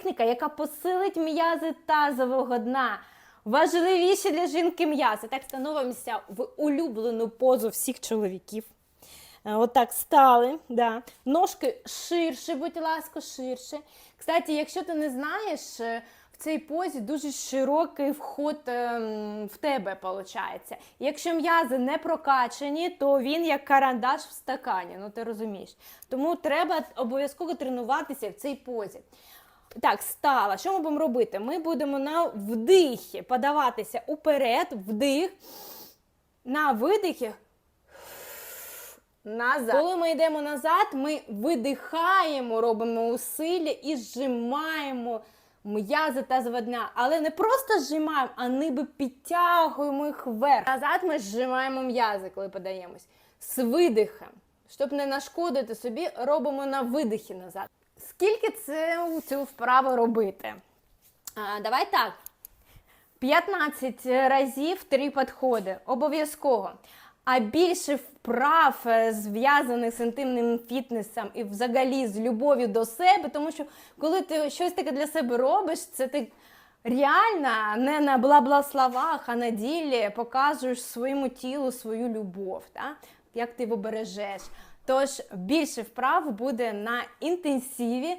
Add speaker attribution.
Speaker 1: техніка, яка посилить м'язи тазового дна. Важливіші для жінки м'язи. Так становимося в улюблену позу всіх чоловіків. Е, Отак стали, да. ножки ширше, будь ласка, ширше. Кстати, якщо ти не знаєш, е, в цій позі дуже широкий вход ем, в тебе виходить. Якщо м'язи не прокачані, то він як карандаш в стакані, ну ти розумієш. Тому треба обов'язково тренуватися в цій позі. Так, стала. Що ми будемо робити? Ми будемо на вдихі подаватися уперед, вдих, на видихі назад. Коли ми йдемо назад, ми видихаємо, робимо усилля і зжимаємо м'язи та зводня. Але не просто зжимаємо, а ніби підтягуємо їх вверх. Назад ми зжимаємо м'язи, коли подаємось. З видихом. Щоб не нашкодити собі, робимо на видихі назад. Скільки це цю вправу робити? А, давай так. 15 разів три підходи. Обов'язково. А більше вправ е, зв'язаних з інтимним фітнесом і взагалі з любов'ю до себе, тому що коли ти щось таке для себе робиш, це ти реально не на бла-бла словах, а на ділі показуєш своєму тілу свою любов, так? Як ти його бережеш. Тож більше вправ буде на інтенсиві.